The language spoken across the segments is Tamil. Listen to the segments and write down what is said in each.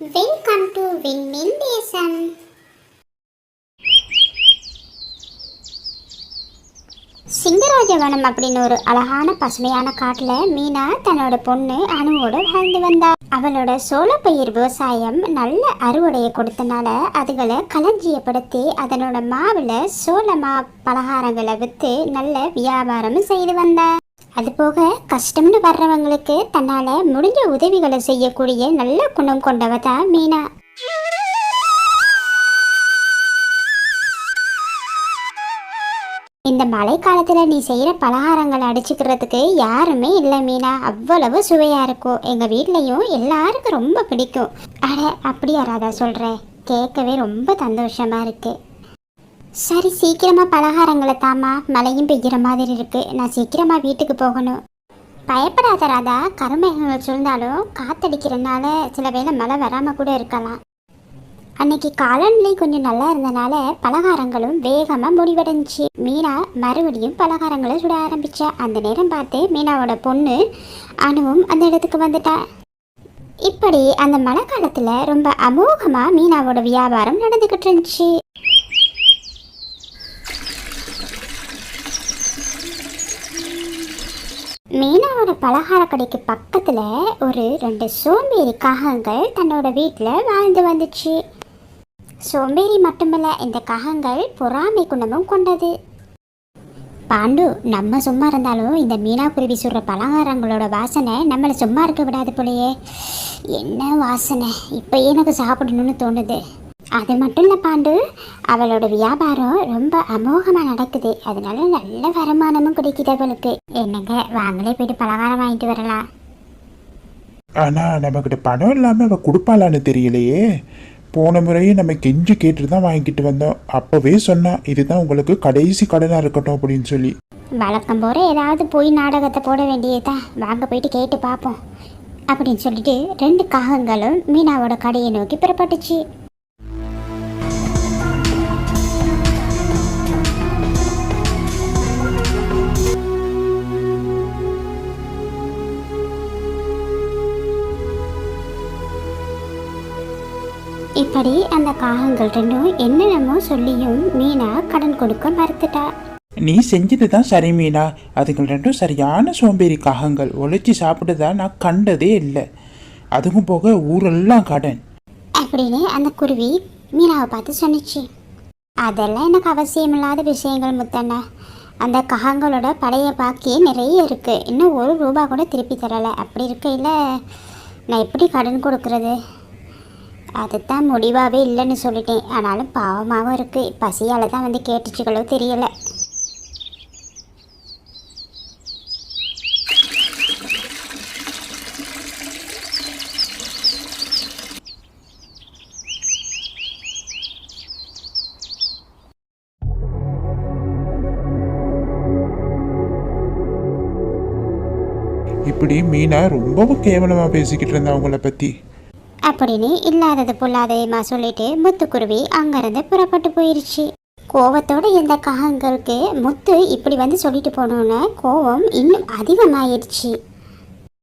வெல்கம் டு விண்மின் தேசம் சிங்கராஜவனம் அப்படின்னு ஒரு அழகான பசுமையான காட்டில் மீனா தன்னோட பொண்ணு அணுவோட வாழ்ந்து வந்தா. அவளோட சோளப்பயிர் விவசாயம் நல்ல அறுவடையை கொடுத்தனால அதுகளை களஞ்சியப்படுத்தி அதனோட மாவில் சோள மா பலகாரங்களை விற்று நல்ல வியாபாரம் செய்து வந்தா. அது போக கஷ்டம்னு வர்றவங்களுக்கு தன்னால முடிஞ்ச உதவிகளை செய்யக்கூடிய நல்ல குணம் கொண்டவ தான் மீனா. இந்த மழை காலத்துல நீ செய்யற பலகாரங்களை அடிச்சுக்கிறதுக்கு யாருமே இல்லை மீனா. அவ்வளவு சுவையா இருக்கும் எங்க வீட்லயும் எல்லாருக்கும் ரொம்ப பிடிக்கும். அட அப்படியா ராதா சொல்ற? கேட்கவே ரொம்ப சந்தோஷமா இருக்கு. சரி சீக்கிரமாக பலகாரங்களை தாமா மழையும் பெய்கிற மாதிரி இருக்கு. நான் சீக்கிரமாக வீட்டுக்கு போகணும். பயப்படாத ராதா. கருமேகங்கள் சூழ்ந்தாலும் காத்தடிக்கிறனால சில வேளை மழை வராமல் கூட இருக்கலாம். அன்னைக்கு காலநிலை கொஞ்சம் நல்லா இருந்தனால பலகாரங்களும் வேகமாக முடிவடைஞ்சி. மீனா மறுபடியும் பலகாரங்களை சுட ஆரம்பித்தா அந்த நேரம் பார்த்து மீனாவோட பொண்ணு அணுவும் அந்த இடத்துக்கு வந்துட்டா. இப்படி அந்த மழை காலத்தில் ரொம்ப அமோகமாக மீனாவோட வியாபாரம் நடந்துக்கிட்டு இருந்துச்சு. மீனாவோட பலகார கடைக்கு பக்கத்தில் ஒரு ரெண்டு சோம்பேறி காகங்கள் தன்னோட வீட்டில் வாழ்ந்து வந்துச்சு. சோம்பேறி மட்டுமல்ல இந்த காகங்கள் பொறாமை குணமும் கொண்டது. பாண்டு நம்ம சும்மா இருந்தாலும் இந்த மீனா குருவி சுடுற பலகாரங்களோட வாசனை நம்மளை சும்மா இருக்க விடாது போலயே. என்ன வாசனை? இப்போ எனக்கு சாப்பிடணும்னு தோணுது? அது மட்டும் இல்லை பாண்டு அவளோட வியாபாரம் ரொம்ப அமோகமாக நடக்குது. அதனால நல்ல வருமானமும் கிடைக்குது அவளுக்கு. என்னங்க வாங்களே போயிட்டு பலகாரம் வாங்கிட்டு வரலாம். ஆனா நம்மக்கிட்ட பணம் இல்லாம அவ கொடுப்பாளான்னு தெரியலையே. போன முறையே நம்ம கெஞ்சி கேட்டுட்டு தான் வாங்கிட்டு வந்தோம். அப்பவே சொன்னா இதுதான் உங்களுக்கு கடைசி கடனா இருக்கட்டும் அப்படின்னு சொல்லி. வழக்கம் போல ஏதாவது போய் நாடகத்தை போட வேண்டியதுதான் வாங்க போயிட்டு கேட்டு பார்ப்போம் அப்படின்னு சொல்லிட்டு ரெண்டு காகங்களும் மீனாவோட கடையை நோக்கி புறப்பட்டுச்சு. இப்படி அந்த காகங்கள் ரெண்டும் என்னென்னமோ சொல்லியும் மீனா கடன் கொடுக்க மறுத்துட்டா. நீ செஞ்சது தான் சரி மீனா. அதுகள் ரெண்டும் சரியான சோம்பேறி காகங்கள். உழைச்சி சாப்பிட்டதா நான் கண்டதே இல்லை. அதுவும் போக ஊரெல்லாம் கடன். அப்படின்னு அந்த குருவி மீனாவை பார்த்து சொன்னிச்சு. அதெல்லாம் எனக்கு அவசியமில்லாத விஷயங்கள் முத்தண்ணா. அந்த காகங்களோட பழைய பாக்கி நிறைய இருக்கு. இன்னும் ஒரு ரூபா கூட திருப்பி தரலை. அப்படி இருக்கையில் நான் எப்படி கடன் கொடுக்கறது? அதுதான் முடிவாகவே இல்லைன்னு சொல்லிட்டேன். ஆனாலும் பாவமாகவும் இருக்கு. பசியால் தான் வந்து கேட்டுச்சுக்களோ தெரியலை. இப்படி மீனா ரொம்பவும் கேவலமா பேசிக்கிட்டு இருந்தா அவங்கள பத்தி? அப்படின்னு இல்லாதது பொல்லாததுமா சொல்லிட்டு முத்துக்குருவி அங்கேருந்து புறப்பட்டு போயிருச்சு. கோவத்தோட இருந்த காகங்களுக்கு முத்து இப்படி வந்து சொல்லிட்டு போனோன்னு கோவம் இன்னும் அதிகமாயிருச்சு.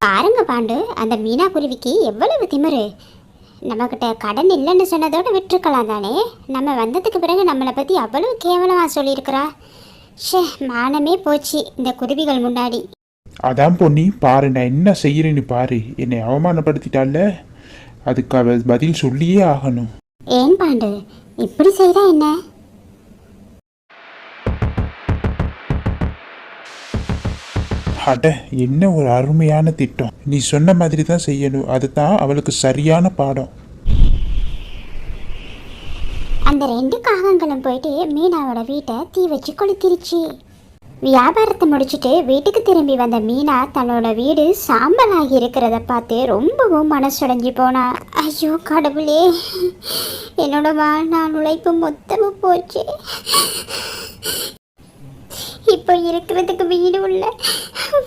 பாருங்க பாண்டு அந்த மீனா குருவிக்கு எவ்வளவு திமிரு. நம்மக்கிட்ட கடன் இல்லைன்னு சொன்னதோடு விட்டுருக்கலாம் தானே. நம்ம வந்ததுக்கு பிறகு நம்மளை பற்றி அவ்வளவு கேவலமாக சொல்லியிருக்கிறா. ஷே மானமே போச்சு இந்த குருவிகள் முன்னாடி. அதான் பொன்னி பாரு நான் என்ன செய்யறேன்னு பாரு. என்னை அவமானப்படுத்திட்டால அதுக்கு அவ பதில் சொல்லியே ஆகணும். ஏன் பாண்டு? இப்படி செய்தா என்ன? அட என்ன ஒரு அருமையான திட்டம். நீ சொன்ன மாதிரி தான் செய்யணும். அதுதான் அவளுக்கு சரியான பாடம். அந்த ரெண்டு காகங்களும் போயிட்டு மீனாவோட வீட்டை தீ வச்சு கொளுத்திருச்சு. வியாபாரத்தை முடிச்சுட்டு வீட்டுக்கு திரும்பி வந்த மீனா தன்னோட வீடு சாம்பலாகி இருக்கிறத பார்த்து ரொம்பவும் மனசுடைஞ்சு போனா. ஐயோ கடவுளே. என்னோட வாழ்நாள் உழைப்பு மொத்தமாக போச்சு. இப்போ இருக்கிறதுக்கு வீடு உள்ள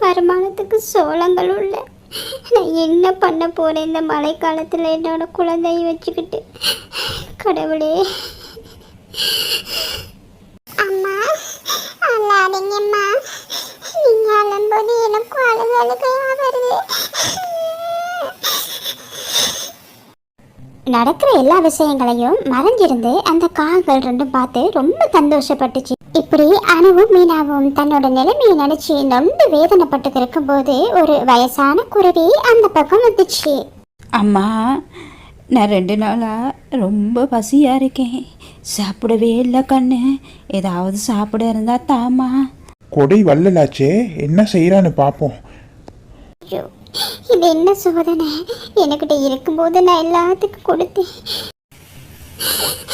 வருமானத்துக்கு சோளங்கள் உள்ள. நான் என்ன பண்ண போகிறேன் இந்த மழை காலத்தில் என்னோட குழந்தையை வச்சுக்கிட்டு? கடவுளே. அல்லாதீங்கம்மா நீங்க அழும்போது வருது. நடக்கிற எல்லா விஷயங்களையும் மறைஞ்சிருந்து அந்த காகங்கள் ரெண்டும் பார்த்து ரொம்ப சந்தோஷப்பட்டுச்சு. இப்படி அணுவும் மீனாவும் தன்னோட நிலைமையை நினைச்சு நொந்து வேதனைப்பட்டு இருக்கும்போது ஒரு வயசான குருவி அந்த பக்கம் வந்துச்சு. அம்மா நான் ரெண்டு நாளாக ரொம்ப பசியாக இருக்கேன். சாப்பிடவே இல்லை கண்ணு. ஏதாவது சாப்பிட இருந்தால் தாம்மா. கொடை வள்ளலாச்சே. என்ன செய்யறான்னு பார்ப்போம் ஐயோ இது என்ன சோதனை? எனக்கிட்ட இருக்கும்போது நான் எல்லாத்துக்கும் கொடுத்தேன்.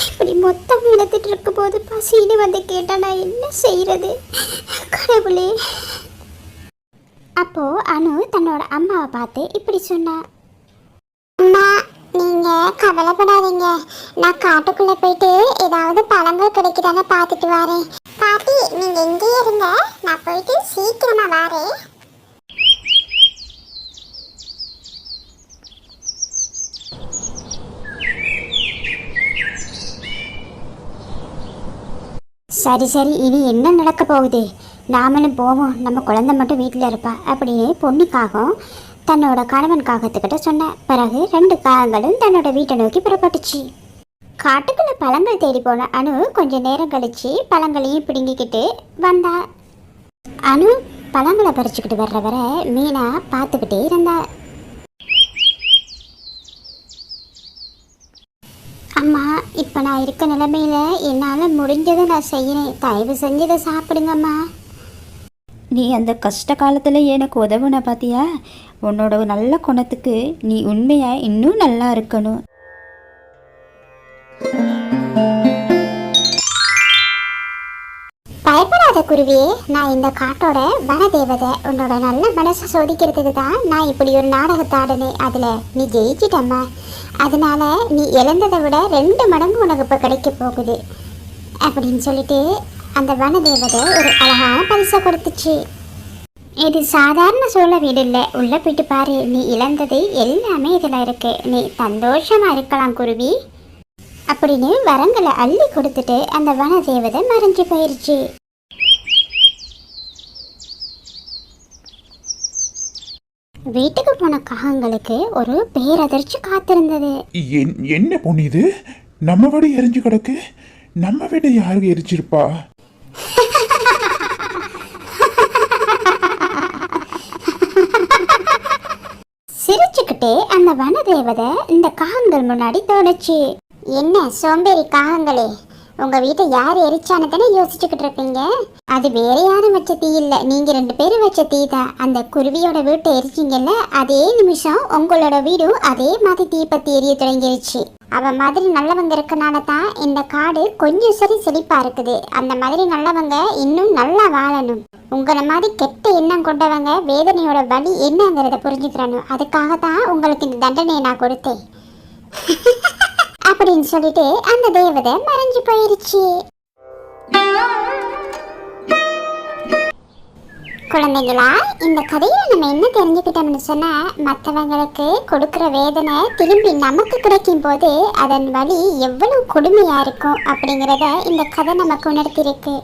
இப்படி மொத்தம் இழுத்துட்டு இருக்கும்போது பசின்னு வந்து கேட்டா நான் என்ன செய்யறது கடவுளே. அப்போ அனு தன்னோட அம்மாவை பார்த்து இப்படி சொன்னா. அம்மா நீங்க கவலைப்படாதீங்க. நான் காட்டுக்குள்ள போயிட்டு ஏதாவது பழங்கள் கிடைக்குதான்னு பார்த்துட்டு வரேன். பாட்டி நீங்க எங்கேயே இருங்க. நான் போயிட்டு சீக்கிரமா வரேன். சரி சரி. இனி என்ன நடக்க போகுது? நாமளும் போவோம். நம்ம குழந்தை மட்டும் வீட்டில் இருப்பா. அப்படின்னு பொண்ணுக்காகவும் தன்னோட கணவன் காகத்துக்கிட்ட சொன்ன பிறகு ரெண்டு காகங்களும் தன்னோட வீட்டை நோக்கி புறப்பட்டுச்சு. காட்டுக்குள்ள பழங்கள் தேடி போன அனு கொஞ்சம் நேரம் கழிச்சு பழங்களையும் பிடுங்கிக்கிட்டு வந்தா. அனு பழங்களை பறிச்சுக்கிட்டு வர்ற வர மீனா பார்த்துக்கிட்டே இருந்தா. அம்மா இப்போ நான் இருக்க நிலைமையில என்னால் முடிஞ்சதை நான் செய்யறேன். தயவு செஞ்சு இதை சாப்பிடுங்கம்மா. நீ அந்த கஷ்ட காலத்தில் எனக்கு உதவுன பார்த்தியா உன்னோட நல்ல குணத்துக்கு நீ உண்மையாக இன்னும் நல்லா இருக்கணும். பயப்படாத குருவியே நான் இந்த காட்டோட வனதேவதை உன்னோட நல்ல மனசை சோதிக்கிறதுக்கு தான் நான் இப்படி ஒரு நாடகத்தை ஆடினேன் அதில் நீ ஜெயிச்சிட்டம்மா. அதனால நீ இழந்ததை விட ரெண்டு மடங்கு உனக்கு இப்போ கிடைக்க போகுது. அப்படின்னு சொல்லிட்டு அந்த வனதேவதை ஒரு அழகான பரிசை கொடுத்துச்சு. இது சாதாரண சோழ வீடு இல்லை உள்ள போயிட்டு பாரு. நீ இழந்தது எல்லாமே இதில் இருக்கு. நீ சந்தோஷமா இருக்கலாம் குருவி. அப்படின்னு வரங்களை அள்ளி கொடுத்துட்டு அந்த வன தேவதை மறைஞ்சு போயிருச்சு. வீட்டுக்கு போன காகங்களுக்கு ஒரு பேரதிர்ச்சி காத்திருந்தது. என்- என்ன பொண்ணு இது? நம்ம வீடு எரிஞ்சு கிடக்கு. நம்ம வீடு யாருக்கு எரிச்சிருப்பா? சிரிச்சுக்கிட்டே அந்த வனதேவதை இந்த காகங்கள் முன்னாடி தோணுச்சு. என்ன சோம்பேறி காகங்களே உங்க வீட்டை யார் எரிச்சான்னு தானே யோசிச்சுக்கிட்டு இருப்பீங்க அது வேற யாரும் வச்ச தீ இல்ல. நீங்க ரெண்டு பேரும் வச்ச தீ தான். அந்த குருவியோட வீட்டை எரிச்சிங்கல்ல அதே நிமிஷம் உங்களோட வீடும் அதே மாதிரி தீ பத்தி எரிய தொடங்கிருச்சு. அவன் மாதிரி நல்லவங்க இருக்கனால தான் இந்த காடு கொஞ்சம் சரி செழிப்பா இருக்குது. அந்த மாதிரி நல்லவங்க இன்னும் நல்லா வாழணும். உங்களை மாதிரி கெட்ட எண்ணம் கொண்டவங்க வேதனையோட வலி என்னங்கிறத புரிஞ்சுக்கிறணும். அதுக்காக தான் உங்களுக்கு இந்த தண்டனையை நான் கொடுத்தேன். அப்படின்னு சொல்லிட்டு அந்த தேவதை மறைஞ்சு போயிருச்சு. குழந்தைங்களா இந்த கதையில நம்ம என்ன தெரிஞ்சுக்கிட்டோம்னு சொன்னா மற்றவங்களுக்கு கொடுக்கிற வேதனை திரும்பி நமக்கு கிடைக்கும் போது அதன் வலி எவ்வளவு கொடுமையா இருக்கும் அப்படிங்கிறத இந்த கதை நமக்கு உணர்த்திருக்கு